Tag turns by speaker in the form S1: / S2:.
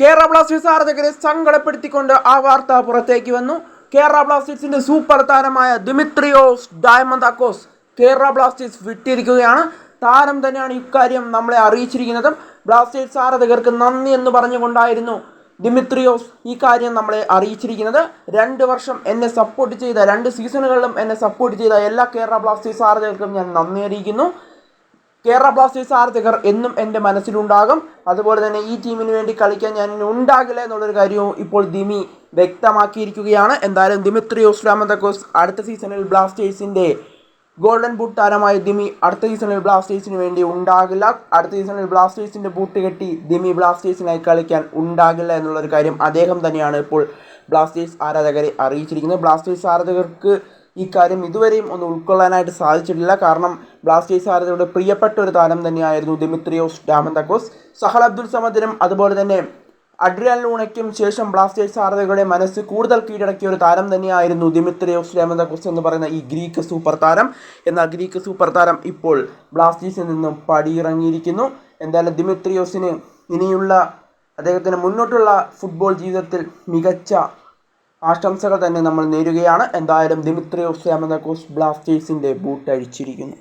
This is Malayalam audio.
S1: കേരള ബ്ലാസ്റ്റേഴ്സ് ആരാധകരെ സങ്കടപ്പെടുത്തിക്കൊണ്ട് ആ വാർത്ത പുറത്തേക്ക് വന്നു. കേരള ബ്ലാസ്റ്റേഴ്സിന്റെ സൂപ്പർ താരമായ Dimitrios Diamantakos Kerala Blasters വിട്ടിരിക്കുകയാണ്. താരം തന്നെയാണ് ഇക്കാര്യം നമ്മളെ അറിയിച്ചിരിക്കുന്നതും. ബ്ലാസ്റ്റേഴ്സ് ആരാധകർക്ക് നന്ദി എന്ന് പറഞ്ഞുകൊണ്ടായിരുന്നു ദിമിത്രിയോസ് ഈ കാര്യം നമ്മളെ അറിയിച്ചിരിക്കുന്നത്. രണ്ട് വർഷം എന്നെ സപ്പോർട്ട് ചെയ്ത രണ്ട് സീസണുകളിലും എന്നെ സപ്പോർട്ട് ചെയ്ത എല്ലാ കേരള ബ്ലാസ്റ്റേഴ്സ് ആരാധകർക്കും ഞാൻ നന്ദി അറിയിക്കുന്നു. കേരള ബ്ലാസ്റ്റേഴ്സ് ആരാധകർ എന്നും എന്റെ മനസ്സിലുണ്ടാകും. അതുപോലെ തന്നെ ഈ ടീമിന് വേണ്ടി കളിക്കാൻ ഞാൻ ഉണ്ടാകില്ല എന്നുള്ളൊരു കാര്യവും ഇപ്പോൾ ദിമി വ്യക്തമാക്കിയിരിക്കുകയാണ്. എന്തായാലും ദിമിത്രിയോസ് രാമന്തക്കോസ് അടുത്ത സീസണിൽ ബ്ലാസ്റ്റേഴ്സിന്റെ ഗോൾഡൻ ബൂട്ട് താരമായ ദിമി അടുത്ത സീസണിൽ ബ്ലാസ്റ്റേഴ്സിന് വേണ്ടി ഉണ്ടാകില്ല. അടുത്ത സീസണിൽ ബ്ലാസ്റ്റേഴ്സിന്റെ ബൂട്ട് കെട്ടി ദിമി ബ്ലാസ്റ്റേഴ്സിനായി കളിക്കാൻ ഉണ്ടാകില്ല എന്നുള്ളൊരു കാര്യം അദ്ദേഹം തന്നെയാണ് ഇപ്പോൾ ബ്ലാസ്റ്റേഴ്സ് ആരാധകരെ അറിയിച്ചിരിക്കുന്നത്. ബ്ലാസ്റ്റേഴ്സ് ആരാധകർക്ക് ഈ കാര്യം ഇതുവരെയും ഒന്ന് ഉൾക്കൊള്ളാനായിട്ട് സാധിച്ചിട്ടില്ല. കാരണം ബ്ലാസ്റ്റേഴ്സ് ആരാധകരുടെ പ്രിയപ്പെട്ട ഒരു താരം തന്നെയായിരുന്നു ദിമിത്രിയോസ് ഡാമന്തക്കോസ് സഹൽ അബ്ദുൽ സമദിനും അതുപോലെ തന്നെ അഡ്രിയാൻ ലൂണയ്ക്കും ശേഷം ബ്ലാസ്റ്റേഴ്സ് ആരാധകരുടെ മനസ്സ് കൂടുതൽ കീഴടക്കിയ ഒരു താരം തന്നെയായിരുന്നു ദിമിത്രിയോസ് ഡാമന്തക്കോസ് എന്ന് പറയുന്ന ഈ ഗ്രീക്ക് സൂപ്പർ താരം. എന്നാൽ ഗ്രീക്ക് സൂപ്പർ താരം ഇപ്പോൾ ബ്ലാസ്റ്റേഴ്സിൽ നിന്നും പടിയിറങ്ങിയിരിക്കുന്നു. എന്തായാലും ദിമിത്രിയോസിന് ഇനിയുള്ള അദ്ദേഹത്തിന് മുന്നോട്ടുള്ള ഫുട്ബോൾ ജീവിതത്തിൽ മികച്ച ആശംസകൾ തന്നെ നമ്മൾ നേരുകയാണ്. എന്തായാലും ദിമിത്രിയോസ് രാമന്തക്കോസ് ബ്ലാസ്റ്റേഴ്സിന്റെ ബൂട്ട് അഴിച്ചിരിക്കുന്നു